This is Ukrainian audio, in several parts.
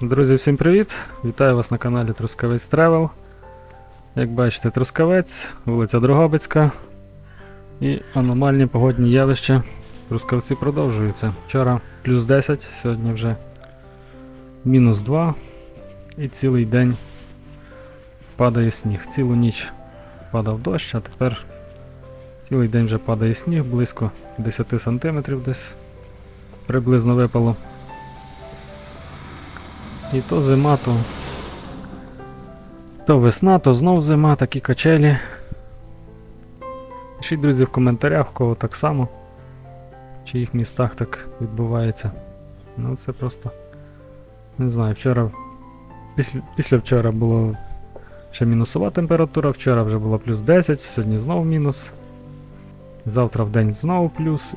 Друзі, всім привіт! Вітаю вас на каналі Трускавець Тревел. Як бачите, Трускавець, вулиця Дрогобицька і аномальні погодні явища. Трускавці продовжуються. Вчора плюс 10, сьогодні вже мінус 2 і цілий день падає сніг. Цілу ніч падав дощ, а тепер цілий день вже падає сніг, близько 10 см десь приблизно випало. І то зима, то. То весна, то знов зима, такі качелі. Пишіть, друзі, в коментарях, в кого так само. В чиїх містах так відбувається. Ну це просто. Не знаю, вчора. Після, після вчора було ще мінусова температура, вчора вже було плюс 10, сьогодні знову мінус. Завтра в день знову плюс.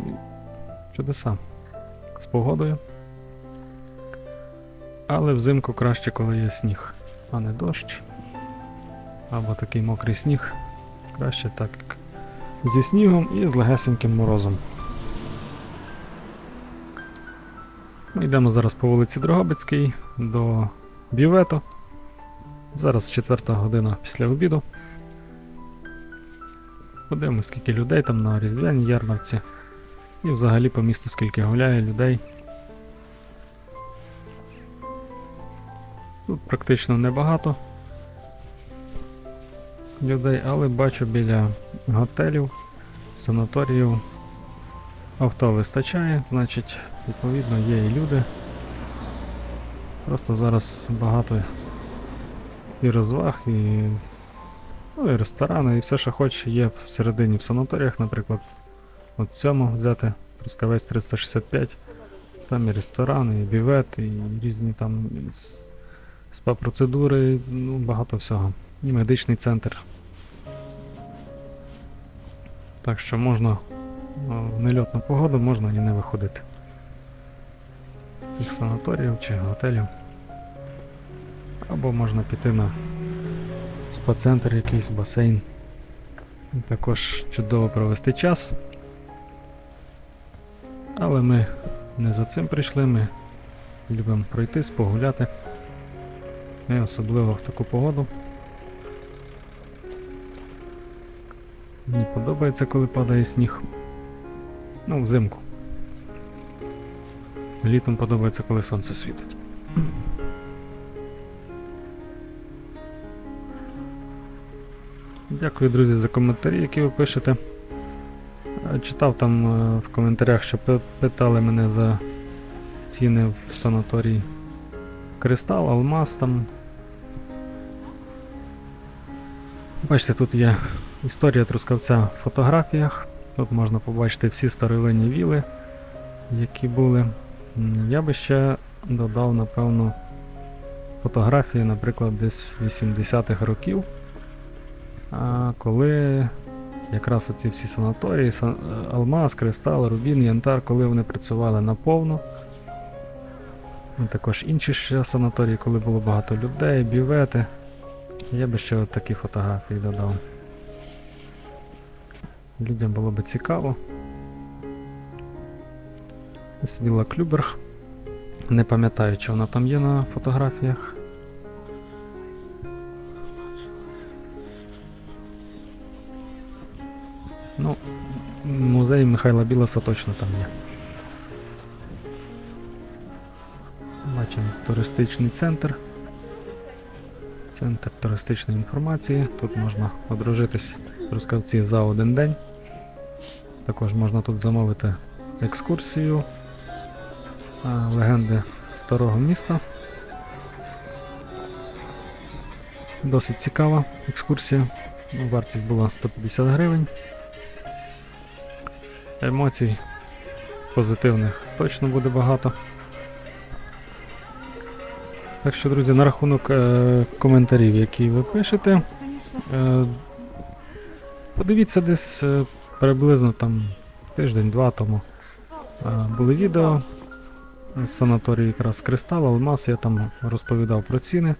Чудеса. З погодою. Але взимку краще, коли є сніг, а не дощ. Або такий мокрий сніг. Краще так, як зі снігом і з легесеньким морозом. Ми йдемо зараз по вулиці Дрогобицькій до бювету. Зараз 4 година після обіду. Подивимось, скільки людей там на різдвяній ярмарці. І взагалі по місту скільки гуляє людей. Тут практично небагато людей, але бачу біля готелів, санаторіїв авто вистачає, значить, відповідно, є і люди. Просто зараз багато і розваг, і, ну, і ресторани, і все, що хоче, є всередині в санаторіях, наприклад. От в цьому взяти Трускавець 365. Там і ресторани, і бівет, і різні там спа-процедури, ну, багато всього. І медичний центр. Так що можна в нельотну погоду можна і не виходити. З цих санаторіїв чи готелів. Або можна піти на спа-центр якийсь, басейн. І також чудово провести час. Але ми не за цим прийшли, ми любимо пройтись, погуляти. І особливо в таку погоду. Мені подобається, коли падає сніг. Ну, взимку. Літом подобається, коли сонце світить. Дякую, друзі, за коментарі, які ви пишете. Е, Читав там е, в коментарях, що питали мене за ціни в санаторії. Кристал, алмаз там. Бачите, тут є історія трускавця в фотографіях. Тут можна побачити всі старовинні віли, які були. Я би ще додав, напевно, фотографії, наприклад, десь 80-х років. Коли якраз оці всі санаторії, Алмаз, Кристал, Рубін, Янтар, коли вони працювали наповну. Ну, Також інші ще санаторії, коли було багато людей, бювети. Я би ще такі фотографії додав. Людям було би цікаво. Ось Вілла Клюберг. Не пам'ятаю, чи вона там є на фотографіях. Ну, музей Михайла Білоса точно там є. Бачимо туристичний центр. Центр туристичної інформації. Тут можна одружитись в Трускавці за один день. Також можна тут замовити екскурсію легенди старого міста. Досить цікава екскурсія. Ну, Вартість була 150 гривень. Емоцій позитивних точно буде багато. Так що, друзі, на рахунок е, коментарів, які ви пишете, е, подивіться десь е, приблизно там тиждень-два тому е, були відео з санаторію якраз Кристал, Алмаз, я там розповідав про ціни.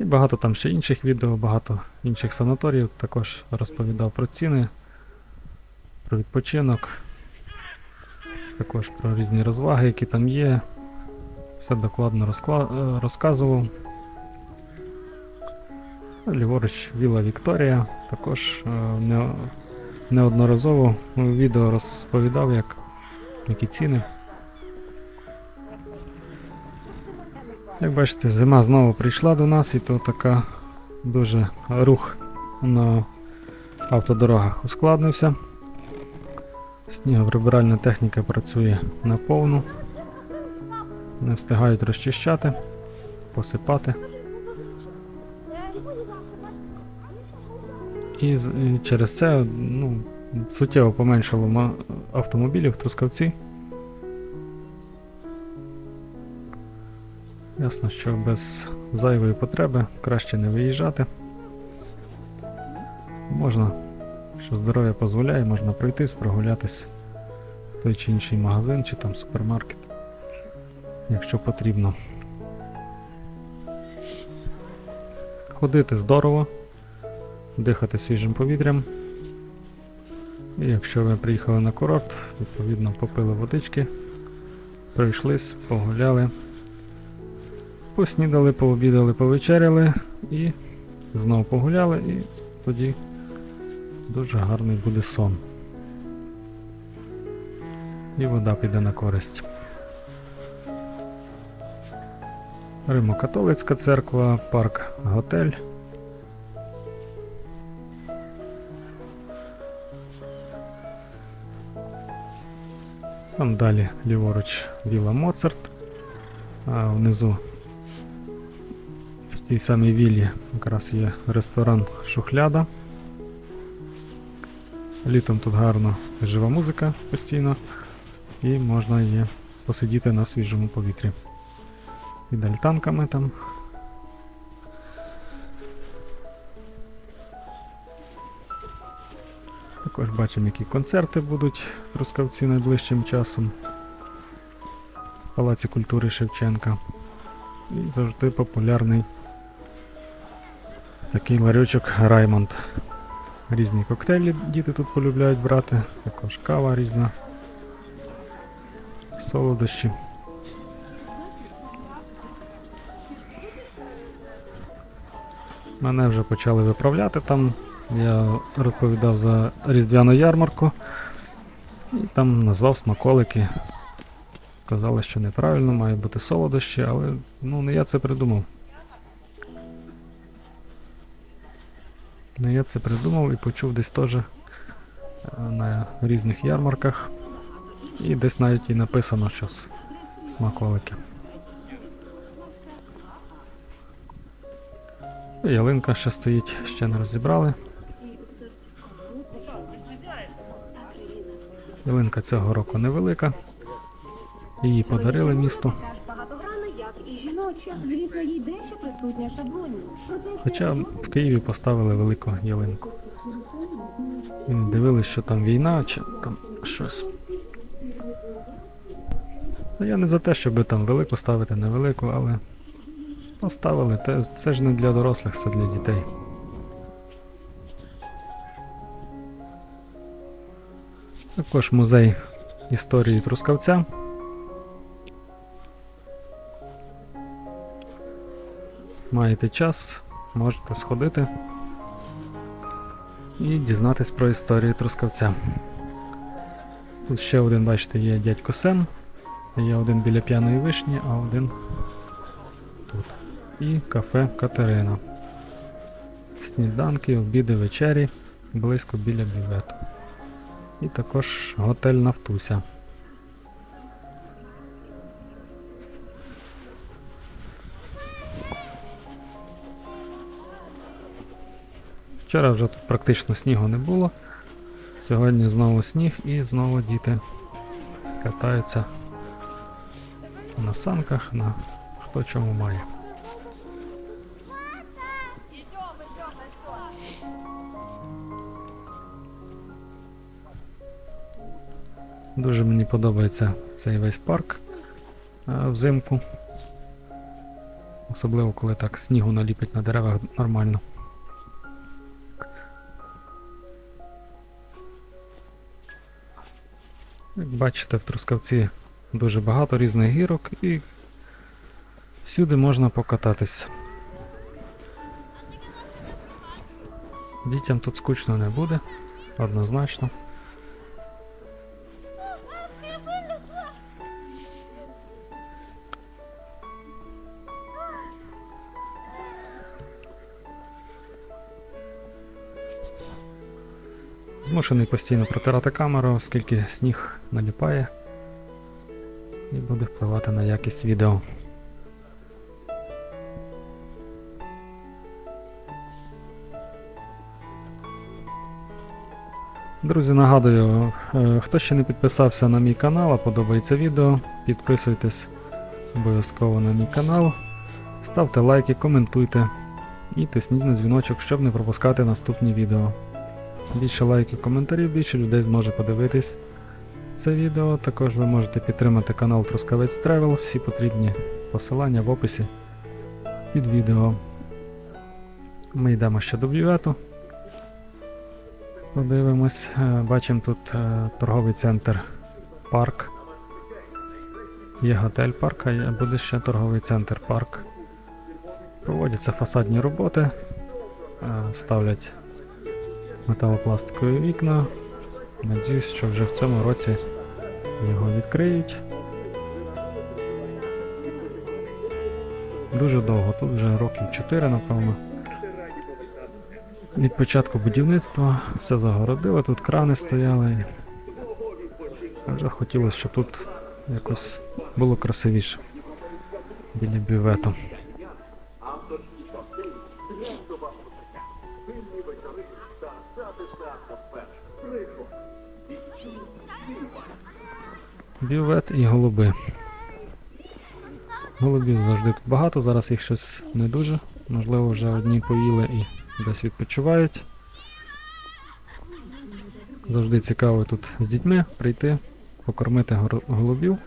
І багато там ще інших відео, багато інших санаторіїв також розповідав про ціни, про відпочинок. Також про різні розваги, які там є. Все докладно розкла- е, розказував. Ліворуч Віла Вікторія. Також е, не, неодноразово відео розповідав, як, які ціни. Як бачите, зима знову прийшла до нас, і то така дуже рух на автодорогах ускладнився. Снігоприбиральна техніка працює на повну. Не встигають розчищати, посипати. І, через це ну, суттєво поменшало автомобілів Трускавці. Ясно, що без зайвої потреби краще не виїжджати. Можна, що здоров'я дозволяє, можна пройтись, прогулятись в той чи інший магазин чи там супермаркет, якщо потрібно. Ходити здорово, дихати свіжим повітрям. І якщо ви приїхали на курорт, відповідно попили водички, пройшлись, погуляли, поснідали, пообідали, повечеряли і знову погуляли, і тоді дуже гарний буде сон. І вода піде на користь. Римо-католицька церква, парк, готель. Там далі ліворуч Віла Моцарт, а внизу в цій самій віллі якраз є ресторан Шухляда. Літом тут гарно жива музика постійно і можна є посидіти на свіжому повітрі. Під альтанками там. Також бачимо, які концерти будуть в Трускавці найближчим часом. В Палаці культури Шевченка. І завжди популярний такий ларьочок Раймонд. Різні коктейлі діти тут полюбляють брати, також кава різна, солодощі. Мене вже почали виправляти там. Я розповідав за різдвяну ярмарку і там назвав смаколики. Сказали, що неправильно, має бути солодощі, але ну не я це придумав. Не я це придумав і почув десь теж е, на різних ярмарках. І десь навіть і написано, що с- смаколики. Ялинка ще стоїть, ще не розібрали. Ялинка цього року невелика. Її подарили місту. Жіноча. Звісно, їй дещо присутня шаблонність. Хоча в Києві поставили велику ялинку. І дивились, що там війна чи там щось. Ну, я не за те, щоб там велику ставити, невелику, але поставили. Те- Це ж не для дорослих, це для дітей. Також музей історії Трускавця. Маєте час, можете сходити і дізнатись про історію Трускавця. Тут ще один, бачите, є дядько Сем. Є один біля п'яної вишні, а один тут. І кафе Катерина. Сніданки, обіди, вечері близько біля бювету. І також готель Нафтуся. Вчора вже тут практично снігу не було. Сьогодні знову сніг і знову діти катаються на санках, на хто чому має. Дуже мені подобається цей весь парк е, взимку. Особливо коли так снігу наліпить на деревах нормально. Як бачите, в Трускавці дуже багато різних гірок і всюди можна покататись. Дітям тут скучно не буде, однозначно. Змушений постійно протирати камеру, оскільки сніг наліпає і буде впливати на якість відео. Друзі, нагадую, е, хто ще не підписався на мій канал, а подобається відео, підписуйтесь обов'язково на мій канал, ставте лайки, коментуйте і тисніть на дзвіночок, щоб не пропускати наступні відео. Більше лайків, коментарів, більше людей зможе подивитись це відео. Також ви можете підтримати канал Трускавець Тревел, всі потрібні посилання в описі під відео. Ми йдемо ще до бювету. Подивимось, Е, бачимо тут е, торговий центр парк. Є готель парк, а буде ще торговий центр парк. Проводяться фасадні роботи, е, ставлять металопластикові вікна. Надіюсь, що вже в цьому році його відкриють. Дуже довго, тут вже років 4, напевно. Від початку будівництва все загородили, тут крани стояли. Вже хотілося, щоб тут якось було красивіше біля бювету. Бювет і голуби. Голубів завжди тут багато, зараз їх щось не дуже. Можливо, вже одні поїли і десь відпочивають. Завжди цікаво тут з дітьми прийти, покормити голубів.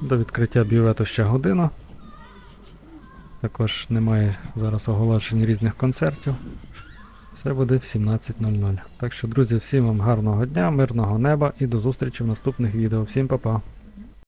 До відкриття бювету ще година. Також немає зараз оголошень різних концертів. Все буде в 17.00. Так що, друзі, всім вам гарного дня, мирного неба і до зустрічі в наступних відео. Всім па-па!